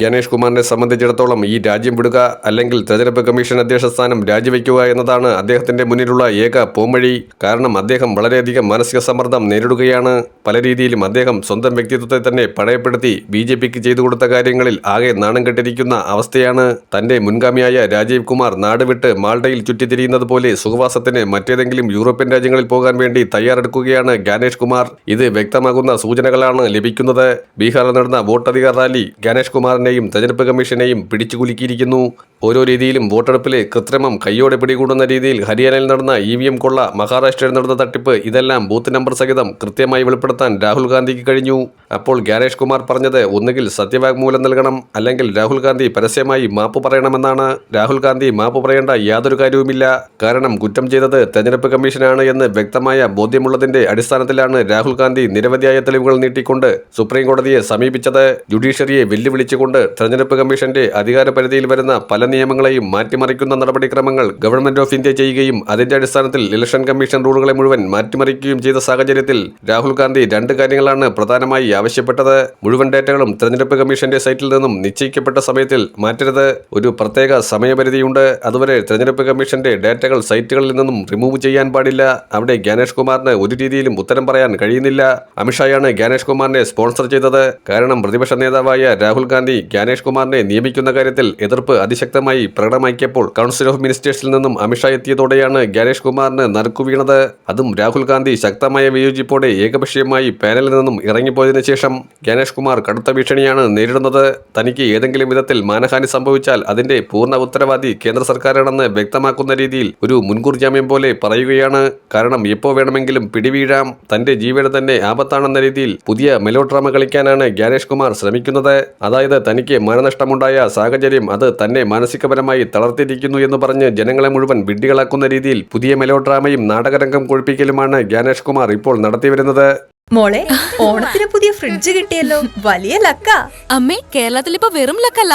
ഗണേഷ് കുമാറിനെ സംബന്ധിച്ചിടത്തോളം ഈ രാജ്യം വിടുക അല്ലെങ്കിൽ തെരഞ്ഞെടുപ്പ് കമ്മീഷൻ അധ്യക്ഷ സ്ഥാനം രാജിവെക്കുക എന്നതാണ് അദ്ദേഹത്തിന്റെ മുന്നിലുള്ള ഏക പോംവഴി. കാരണം അദ്ദേഹം വളരെയധികം മാനസിക സമ്മർദ്ദം നേരിടുകയാണ്. പല രീതിയിലും അദ്ദേഹം സ്വന്തം വ്യക്തിത്വത്തെ തന്നെ പടയപ്പെടുത്തി ബി ജെ പിക്ക് ചെയ്തു കൊടുത്ത കാര്യങ്ങളിൽ ആകെ നാണം കെട്ടിരിക്കുന്ന അവസ്ഥയാണ്. തന്റെ മുൻഗാമിയായ രാജീവ് കുമാർ നാട് വിട്ട് മാൾഡയിൽ ചുറ്റിത്തിരിയുന്നത് പോലെ സുഖവാസത്തിന് മറ്റേതെങ്കിലും യൂറോപ്യൻ രാജ്യങ്ങളിൽ പോകാൻ വേണ്ടി തയ്യാറെടുക്കുകയാണ് ഗാനേഷ് കുമാർ. ഇത് വ്യക്തമാകുന്ന സൂചനകളാണ് ലഭിക്കുന്നത്. ബീഹാറിൽ നടന്ന വോട്ടധികാർ റാലി ഗാനേഷ് കുമാറിനെയും തെരഞ്ഞെടുപ്പ് കമ്മീഷനെയും പിടിച്ചുകുലുക്കിയിരിക്കുന്നു. ഓരോ രീതിയിലും വോട്ടെടുപ്പിലെ കൃത്രിമം കയ്യോടെ പിടികൂടുന്ന രീതിയിൽ ഹരിയാനയിൽ നടന്ന ഇ വി എം കൊള്ള മഹാരാഷ്ട്രയിൽ നടന്ന തട്ടിപ്പ് ഇതെല്ലാം ബൂത്ത് നമ്പർ സഹിതം കൃത്യമായി വെളിപ്പെടുത്താൻ രാഹുൽ ഗാന്ധിക്ക് കഴിഞ്ഞു. അപ്പോൾ ഗാരേഷ് കുമാർ പറഞ്ഞത് ഒന്നുകിൽ സത്യവാഗ്മൂലം നൽകണം അല്ലെങ്കിൽ രാഹുൽ ഗാന്ധി പരസ്യമായി മാപ്പ് പറയണമെന്നാണ്. രാഹുൽ ഗാന്ധി മാപ്പ് പറയേണ്ട യാതൊരു കാര്യവുമില്ല. കാരണം കുറ്റം ചെയ്തത് തെരഞ്ഞെടുപ്പ് കമ്മീഷനാണ് എന്ന് വ്യക്തമായ ബോധ്യമുള്ളതിന്റെ അടിസ്ഥാനത്തിലാണ് രാഹുൽ ഗാന്ധി നിരവധിയായ തെളിവുകൾ നീട്ടിക്കൊണ്ട് സുപ്രീം കോടതിയെ സമീപിച്ചത്. ജുഡീഷ്യറിയെ വെല്ലുവിളിച്ചുകൊണ്ട് തെരഞ്ഞെടുപ്പ് കമ്മീഷന്റെ അധികാര പരിധിയിൽ വരുന്ന പല നിയമങ്ങളെയും മാറ്റിമറിക്കുന്ന നടപടിക്രമങ്ങൾ ഗവൺമെന്റ് ഓഫ് ഇന്ത്യ ചെയ്യുകയും അതിന്റെ അടിസ്ഥാനത്തിൽ ഇലക്ഷൻ കമ്മീഷൻ റൂളുകളെ മുഴുവൻ മാറ്റിമറിക്കുകയും ചെയ്ത സാഹചര്യത്തിൽ രാഹുൽ ഗാന്ധി രണ്ട് കാര്യങ്ങളാണ് പ്രധാനമായി ആവശ്യപ്പെട്ടത്. മുഴുവൻ ഡേറ്റകളും തെരഞ്ഞെടുപ്പ് കമ്മീഷന്റെ സൈറ്റിൽ നിന്നും നിശ്ചയിക്കപ്പെട്ട സമയത്തിൽ മാറ്റരുത്. ഒരു പ്രത്യേക സമയപരിധിയുണ്ട്. അതുവരെ തെരഞ്ഞെടുപ്പ് കമ്മീഷന്റെ ഡേറ്റകൾ സൈറ്റുകളിൽ നിന്നും റിമൂവ് ചെയ്യാൻ പാടില്ല. അവിടെ ഗണേഷ് കുമാറിന് ഒരു രീതിയിലും ഉത്തരം പറയാൻ കഴിയുന്നില്ല. അമിത്ഷായാണ് ഗണേഷ് കുമാറിനെ സ്പോൺസർ ചെയ്തത്. കാരണം പ്രതിപക്ഷ നേതാവായ രാഹുൽ ഗാന്ധി ഗണേഷ് കുമാറിനെ നിയമിക്കുന്ന കാര്യത്തിൽ എതിർപ്പ് അതിശക്തമായി പ്രകടമാക്കിയപ്പോൾ കൗൺസിൽ ഓഫ് മിനിസ്റ്റേഴ്സിൽ നിന്നും അമിത്ഷാ എത്തിയതോടെയാണ് ഗണേഷ് കുമാറിന് നറുക്കു വീണത്. അതും രാഹുൽ ഗാന്ധി ശക്തമായ വിയോജിപ്പോടെ ഏകപക്ഷീയമായി പാനലിൽ നിന്നും ഇറങ്ങിപ്പോയതിനു ശേഷം ഗണേഷ് കുമാർ കടുത്ത ഭീഷണിയാണ് നേരിടുന്നത്. തനിക്ക് ഏതെങ്കിലും വിധത്തിൽ മാനഹാനി സംഭവിച്ചാൽ അതിന്റെ പൂർണ ഉത്തരവാദി കേന്ദ്ര സർക്കാരാണെന്ന് വ്യക്തമാക്കുന്ന രീതിയിൽ ഒരു മുൻകൂർ ജാമ്യം പോലെ പറയുകയാണ്. കാരണം എപ്പോ വേണമെങ്കിലും പിടിവീഴാം. തന്റെ ജീവന് തന്നെ ആപത്താണെന്ന രീതിയിൽ പുതിയ മെലോ ഡ്രാമ കളിക്കാനാണ് ഗണേഷ് കുമാർ ശ്രമിക്കുന്നത്. അതായത് തനിക്ക് മാനനഷ്ടമുണ്ടായ സാഹചര്യം അത് തന്നെ മാനസികപരമായി തളർത്തിരിക്കുന്നു എന്ന് പറഞ്ഞ് ജനങ്ങളെ മുഴുവൻ വിഡ്ഢികളാക്കുന്ന രീതിയിൽ പുതിയ മെലോ ഡ്രാമയും നാടകരംഗം കൊഴിപ്പിക്കലുമാണ് ഗ്യാനേഷ് കുമാർ ഇപ്പോൾ നടത്തിവരുന്നത്. മോളെ ഓണത്തിന് പുതിയ ഫ്രിഡ്ജ് കിട്ടിയല്ലോ. വലിയ ലക്ക. അമ്മേ കേരളത്തിൽ ഇപ്പൊ വെറും ലക്കല്ല.